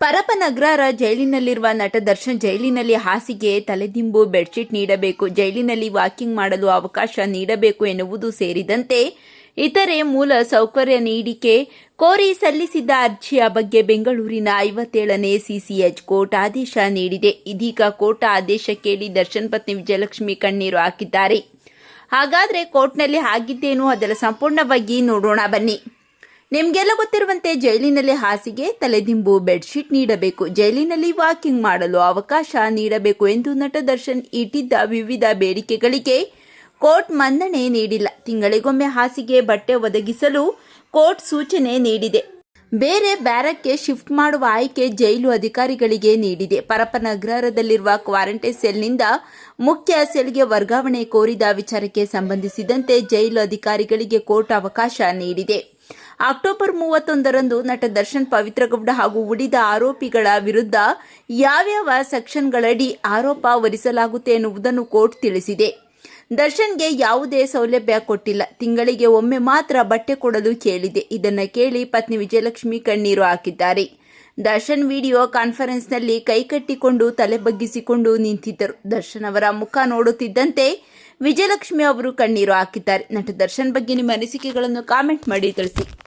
ಪರಪನಗ್ರರ ಜೈಲಿನಲ್ಲಿರುವ ನಟ ದರ್ಶನ್ ಜೈಲಿನಲ್ಲಿ ಹಾಸಿಗೆ, ತಲೆದಿಂಬು, ಬೆಡ್ಶೀಟ್ ನೀಡಬೇಕು, ಜೈಲಿನಲ್ಲಿ ವಾಕಿಂಗ್ ಮಾಡಲು ಅವಕಾಶ ನೀಡಬೇಕು ಎನ್ನುವುದು ಸೇರಿದಂತೆ ಇತರೆ ಮೂಲ ಸೌಕರ್ಯ ನೀಡಿಕೆ ಕೋರಿ ಸಲ್ಲಿಸಿದ್ದ ಅರ್ಜಿಯ ಬಗ್ಗೆ ಬೆಂಗಳೂರಿನ ಐವತ್ತೇಳನೇ ಸಿಸಿಎಚ್ ಕೋರ್ಟ್ ಆದೇಶ ನೀಡಿದೆ. ಇದೀಗ ಕೋರ್ಟ್ ಆದೇಶ ಕೇಳಿ ದರ್ಶನ್ ಪತ್ನಿ ವಿಜಯಲಕ್ಷ್ಮಿ ಕಣ್ಣೀರು ಹಾಕಿದ್ದಾರೆ. ಹಾಗಾದ್ರೆ ಕೋರ್ಟ್ನಲ್ಲಿ ಆಗಿದ್ದೇನು ಅದರ ಸಂಪೂರ್ಣವಾಗಿ ನೋಡೋಣ ಬನ್ನಿ. ನಿಮ್ಗೆಲ್ಲ ಗೊತ್ತಿರುವಂತೆ ಜೈಲಿನಲ್ಲಿ ಹಾಸಿಗೆ, ತಲೆದಿಂಬು, ಬೆಡ್ಶೀಟ್ ನೀಡಬೇಕು. ಜೈಲಿನಲ್ಲಿ ವಾಕಿಂಗ್ ಮಾಡಲು ಅವಕಾಶ ನೀಡಬೇಕು ಎಂದು ನಟ ದರ್ಶನ್ ಇಟ್ಟಿದ್ದ ವಿವಿಧ ಬೇಡಿಕೆಗಳಿಗೆ ಕೋರ್ಟ್ ಮನ್ನಣೆ ನೀಡಿಲ್ಲ. ತಿಂಗಳಿಗೊಮ್ಮೆ ಹಾಸಿಗೆ, ಬಟ್ಟೆ ಒದಗಿಸಲು ಕೋರ್ಟ್ ಸೂಚನೆ ನೀಡಿದೆ. ಬೇರೆ ಬ್ಯಾರಕ್ಗೆ ಶಿಫ್ಟ್ ಮಾಡುವ ಆಯ್ಕೆ ಜೈಲು ಅಧಿಕಾರಿಗಳಿಗೆ ನೀಡಿದೆ. ಪರಪ್ಪನ ಪರಪನಗರದಲ್ಲಿರುವ ಕ್ವಾರಂಟೈನ್ ಸೆಲ್ನಿಂದ ಮುಖ್ಯ ಸೆಲ್ಗೆ ವರ್ಗಾವಣೆ ಕೋರಿದ ವಿಚಾರಕ್ಕೆ ಸಂಬಂಧಿಸಿದಂತೆ ಜೈಲು ಅಧಿಕಾರಿಗಳಿಗೆ ಕೋರ್ಟ್ ಅವಕಾಶ ನೀಡಿದೆ. ಅಕ್ಟೋಬರ್ ಮೂವತ್ತೊಂದರಂದು ನಟ ದರ್ಶನ್ ಪವಿತ್ರಗೌಡ ಹಾಗೂ ಉಳಿದ ಆರೋಪಿಗಳ ವಿರುದ್ಧ ಯಾವ್ಯಾವ ಸೆಕ್ಷನ್ಗಳಡಿ ಆರೋಪ ವರಿಸಲಾಗುತ್ತೆ ಎನ್ನುವುದನ್ನು ಕೋರ್ಟ್ ತಿಳಿಸಿದೆ. ದರ್ಶನ್ಗೆ ಯಾವುದೇ ಸೌಲಭ್ಯ ಕೊಟ್ಟಿಲ್ಲ. ತಿಂಗಳಿಗೆ ಒಮ್ಮೆ ಮಾತ್ರ ಬಟ್ಟೆ ಕೊಡಲು ಕೇಳಿದೆ. ಇದನ್ನು ಕೇಳಿ ಪತ್ನಿ ವಿಜಯಲಕ್ಷ್ಮಿ ಕಣ್ಣೀರು ಹಾಕಿದ್ದಾರೆ. ದರ್ಶನ್ ವಿಡಿಯೋ ಕಾನ್ಫರೆನ್ಸ್ನಲ್ಲಿ ಕೈಕಟ್ಟಿಕೊಂಡು ತಲೆ ಬಗ್ಗಿಸಿಕೊಂಡು ನಿಂತಿದ್ದರು. ದರ್ಶನ್ ಅವರ ಮುಖ ನೋಡುತ್ತಿದ್ದಂತೆ ವಿಜಯಲಕ್ಷ್ಮಿ ಅವರು ಕಣ್ಣೀರು ಹಾಕಿದ್ದಾರೆ. ನಟ ದರ್ಶನ್ ಬಗ್ಗೆ ನಿಮ್ಮ ಅನಿಸಿಕೆಗಳನ್ನು ಕಾಮೆಂಟ್ ಮಾಡಿ ತಿಳಿಸಿ.